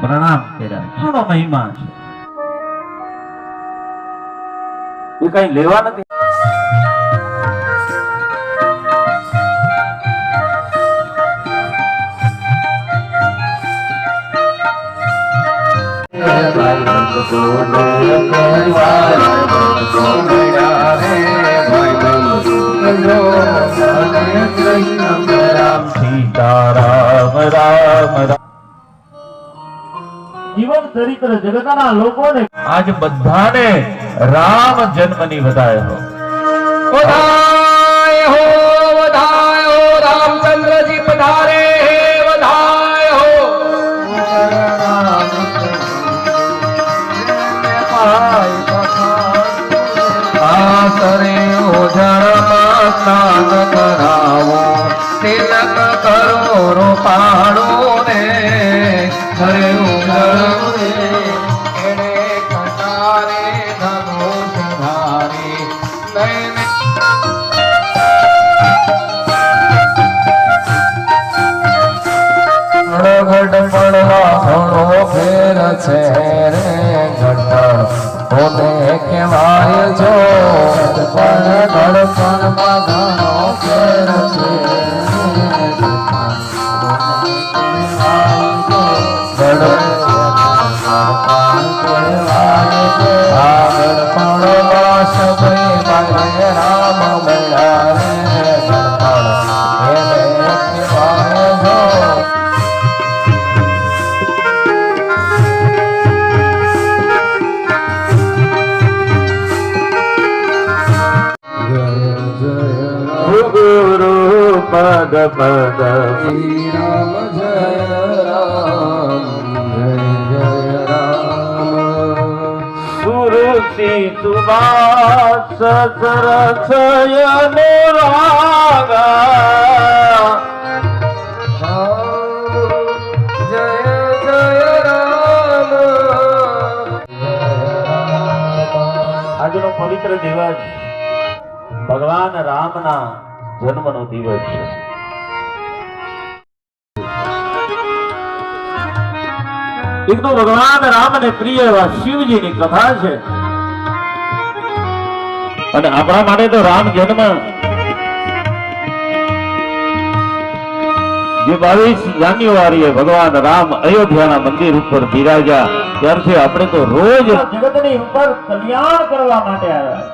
પ્રણામ કર્યા. ઘણો મહિમા છે. એ કઈ લેવા નથી? સીતારામ રામ રામ. જીવન ચરિત્ર જગતના લોકોને આજ બધાને રામ જન્મની વધાય હો. કહેવાય જો પણ ઘડપણમાં ઘણો ફેર છે. પદ પદ શ્રી રામ જય સુવાસ સરસયન રાગા જય રામ આજનો પવિત્ર દિવસ ભગવાન રામના જન્મનો દિવસ છે. એક તો ભગવાન રામને પ્રિય એવા શિવજીની કથા છે. અને આપણા માટે તો રામ જન્મ. જે બાવીસ જાન્યુઆરીએ ભગવાન રામ અયોધ્યાના મંદિર ઉપર બિરાજ્યા ત્યારથી આપણે તો રોજ જગતની ઉપર કલ્યાણ કરવા માટે આવ્યા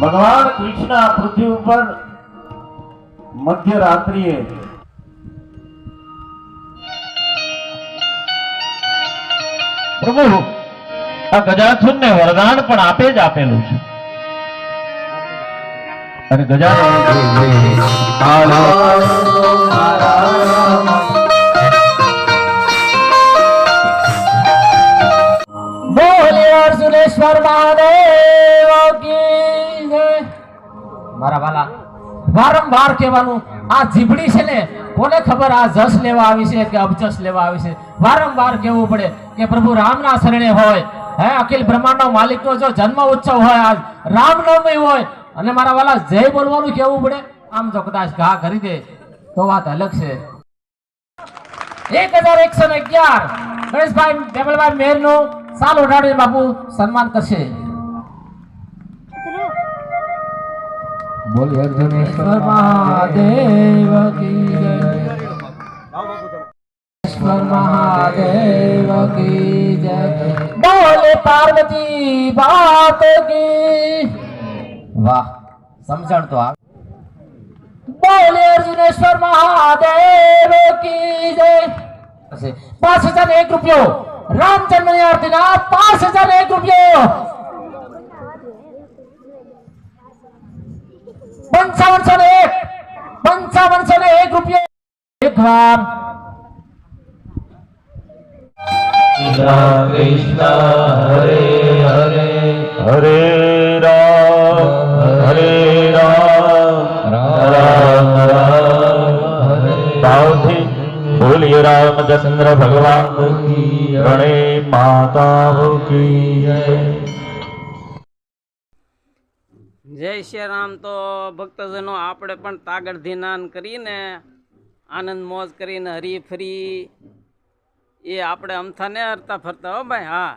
ભગવાન કૃષ્ણ પૃથ્વી ઉપર મધ્યરાત્રિએ પ્રભુ આ ગજાસુર ને વરદાન પણ આપે જ આપેલું છે. અને ગજાનન બોલે અર્જુનેશ્વર મહાદેવ મારા વારંવાર કહેવાનું, આ જીભડી છે ને, કોને ખબર આ જસ લેવા આવી છે કે અબજસ લેવા આવી છે? વારંવાર કહેવું પડે કે પ્રભુ રામના શરણે હોય હે અખિલ બ્રહ્માંડનો માલિકનો જો જન્મ ઉત્સવ હોય આજ રામનવમી હોય અને મારા વાલા જય બોલવાનું કેવું પડે? આમ જો કદાચ ઘા કરી દે તો વાત અલગ છે. એક હજાર એકસો ને અગિયાર ગણેશભાઈ ડેબલભાઈ મેરનું સાલ ઉઠાડી બાપુ સન્માન કરશે. બોલ અર્જુનેશ્વર મહાદેવ કી જય. ઈશ્વર મહાદેવ કી જય. બોલે પાર્વતી બાત કી વાહ સમજણ તો આ બોલે અર્જુનેશ્વર મહાદેવ કી જય પાંચ હજાર એક રૂપિયો રામ જન્મની આરતીના પાંચ હજાર એક રૂપિયો પંચાવનસો ને એક પંચાવનસો ને એક રૂપિયો એક વાર કૃષ્ણ હરે હરે. હરે રામ હરે રામ. રામ રામ ભાવથી બોલીએ રામચંદ્ર ભગવાન. ગણે માતા કી જય. જય શ્રી રામ. તો ભક્તજનો આપણે પણ તાગડ ધીનાન કરીને આનંદ મોજ કરીને હરી ફરી એ આપણે અમથા ને હરતા ફરતા હો ભાઈ હા.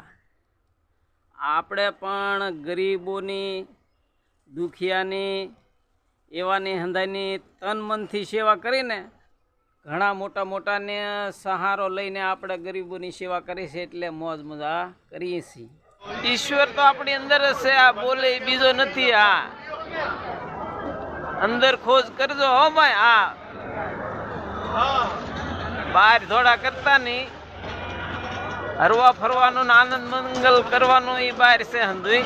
આપણે પણ ગરીબોની દુખિયાની એવાની હંધાઈની તન મનથી સેવા કરીને ઘણા મોટા મોટાને સહારો લઈને આપણે ગરીબોની સેવા કરી છે એટલે મોજ મજા કરીએ છીએ. ઈશ્વર તો આપણી અંદર જ છે આ બોલે બીજો નથી આ અંદર ખોજ કરજો હો ભાઈ હા. બહાર થોડા કરતા નહીં. હરવા ફરવાનું આનંદ મંગલ કરવાનું એ બહાર છે હંધુઈ